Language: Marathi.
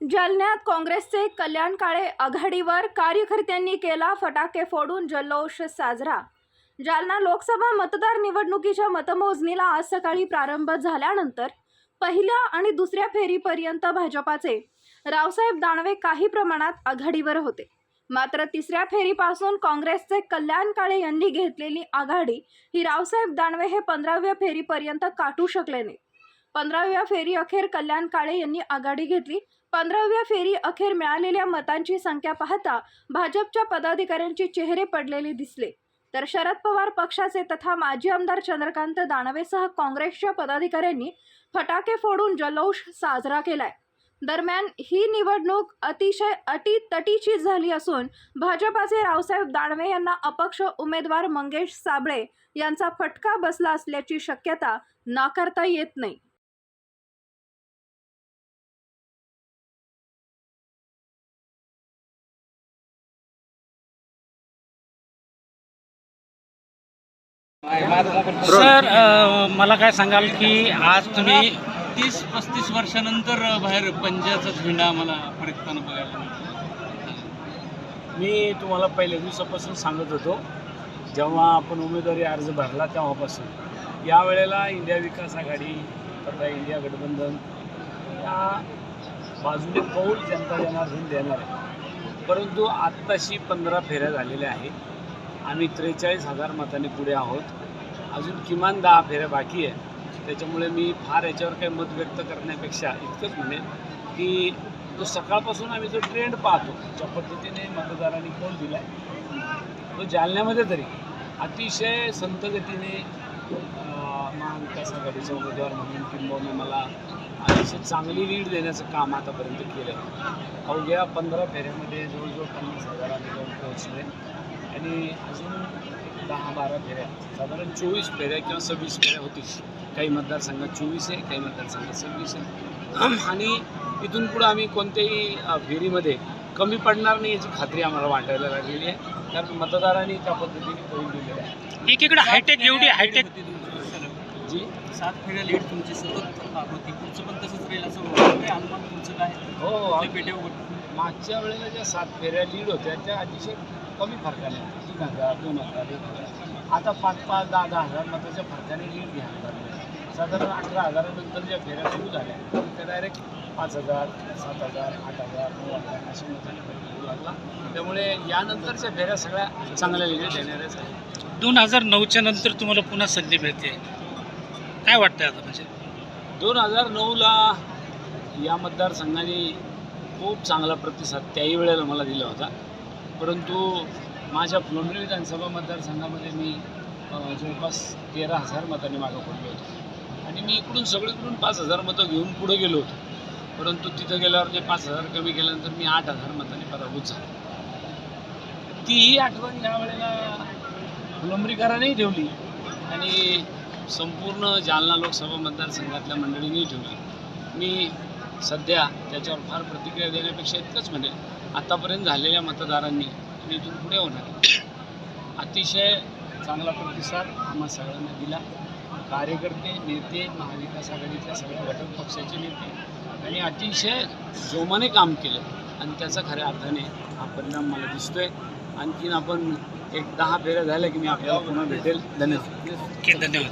जालन्यात काँग्रेसचे कल्याण काळे आघाडीवर कार्यकर्त्यांनी केला फटाके फोडून जल्लोष साजरा. जालना लोकसभा मतदार निवडणुकीच्या मतमोजणीला आज सकाळी प्रारंभ झाल्यानंतर पहिल्या आणि दुसऱ्या फेरीपर्यंत भाजपाचे रावसाहेब दानवे काही प्रमाणात आघाडीवर होते. मात्र तिसऱ्या फेरीपासून काँग्रेसचे कल्याण काळे यांनी घेतलेली आघाडी ही रावसाहेब दानवे हे पंधराव्या फेरीपर्यंत काटू शकले नाही. पंधराव्या फेरी अखेर कल्याण काळे यांनी आघाडी घेतली. पंधराव्या फेरी अखेर मिळालेल्या मतांची संख्या पाहता भाजपच्या पदाधिकाऱ्यांचे चेहरे पडलेले दिसले. तर शरद पवार पक्षाचे तथा माजी आमदार चंद्रकांत दानवेसह काँग्रेसच्या पदाधिकाऱ्यांनी फटाके फोडून जल्लोष साजरा केलाय. दरम्यान ही निवडणूक अतिशय अटीतटीची झाली असून भाजपाचे रावसाहेब दानवे यांना अपक्ष उमेदवार मंगेश साबळे यांचा फटका बसला असल्याची शक्यता नाकारता येत नाही. सर मला काय सांगाल की आज तुम्ही तीस पस्तीस वर्षानंतर बाहेर पंजाचा झेंडा मला फडकताना बघायला मिळाला. मी तुम्हाला पहिल्या दिवसापासून सांगत होतो जेव्हा आपण उमेदवारी अर्ज भरला तेव्हापासून. यावेळेला इंडिया विकास आघाडी तथा इंडिया गठबंधन या बाजूने कौल जनता जनार्दन देणार आहे. परंतु आत्ताशी पंधरा फेऱ्या झालेल्या आहेत. आम्ही त्रेचाळीस हजार मतांनी पुढे आहोत. अजून किमान दहा फेऱ्या बाकी आहे. त्याच्यामुळे मी फार याच्यावर काही मत व्यक्त करण्यापेक्षा इतकंच म्हणेन की तो सकाळपासून आम्ही जो ट्रेंड पाहतो ज्या पद्धतीने मतदारांनी कौल दिला तो जालन्यामध्ये तरी अतिशय संतगतीने महाविकास आघाडीचा उमेदवार म्हणून किंबहुना मला अतिशय चांगली लीड देण्याचं काम आतापर्यंत केलं आहे अवघ्या पंधरा फेऱ्यामध्ये जवळजवळ पन्नास हजार आम्ही पोहोचले आणि अजून दहा बारा फेऱ्या साधारण चोवीस फेऱ्या किंवा सव्वीस फेऱ्या होतील. काही मतदारसंघात चोवीस आहे काही मतदारसंघात सव्वीस आहे. आणि इथून पुढं आम्ही कोणत्याही फेरीमध्ये कमी पडणार नाही याची खात्री आम्हाला वाटायला लागलेली आहे. कारण मतदारांनी त्या पद्धतीने कळून दिलेलं आहे. एकीकडे हायटेक एवढी हायटेक होती. जी? सात फेऱ्या लेट तुमची सतत होती. तुमचं पण तसंच राहील असं अनुमान तुमचं काय? हो पेट्यावर मागच्या वेळेला ज्या सात फेऱ्या लीड होत्या त्या अतिशय कमी फरकाने. तीन हजार दोन हजार एक हजार. आता पाच पाच दहा दहा हजार मताच्या फरकाने लीड घ्यायला लागले साधारण अठरा हजारानंतर ज्या फेऱ्या सुरू झाल्या त्या डायरेक्ट पाच हजार सात हजार आठ हजार नऊ हजार अशा मताने लागला त्यामुळे यानंतरच्या फेऱ्या सगळ्या चांगल्या लीड देणाऱ्याच आहेत. दोन हजार नऊच्या नंतर तुम्हाला पुन्हा संधी मिळते. काय वाटतंय आता म्हणजे? दोन हजार नऊला या मतदारसंघाने खूप चांगला प्रतिसाद त्याही वेळेला मला दिला होता. परंतु माझ्या फुलंब्री विधानसभा मतदारसंघामध्ये मी जवळपास तेरा हजार मतांनी मागं पडलो होतो. आणि मी इकडून सगळीकडून पाच हजार मतं घेऊन पुढे गेलो होतो. परंतु तिथं गेल्यावर ते पाच हजार कमी केल्यानंतर मी आठ हजार मतांनी पराभूत झालो. तीही आठवण यावेळेला फुलंब्रीकरांनी ठेवली आणि संपूर्ण जालना लोकसभा मतदारसंघातल्या मंडळींनी ठेवली. मी सध्या त्याच्यावर फार प्रतिक्रिया देण्यापेक्षा इतकंच म्हणेल आतापर्यंत झालेल्या मतदारांनी आणि इथून पुढे होणार. अतिशय चांगला प्रतिसाद आम्हा सगळ्यांना दिला. कार्यकर्ते नेते महाविकास आघाडीतल्या सगळ्या घटक पक्षाचे नेते आणि अतिशय जोमाने काम केलं. आणि त्याचा खऱ्या अर्थाने हा परिणाम मला दिसतोय. आणखीन आपण एक दहा फेऱ्या झाल्या की मी आपल्याला पुन्हा भेटेल. धन्यवाद. धन्यवाद.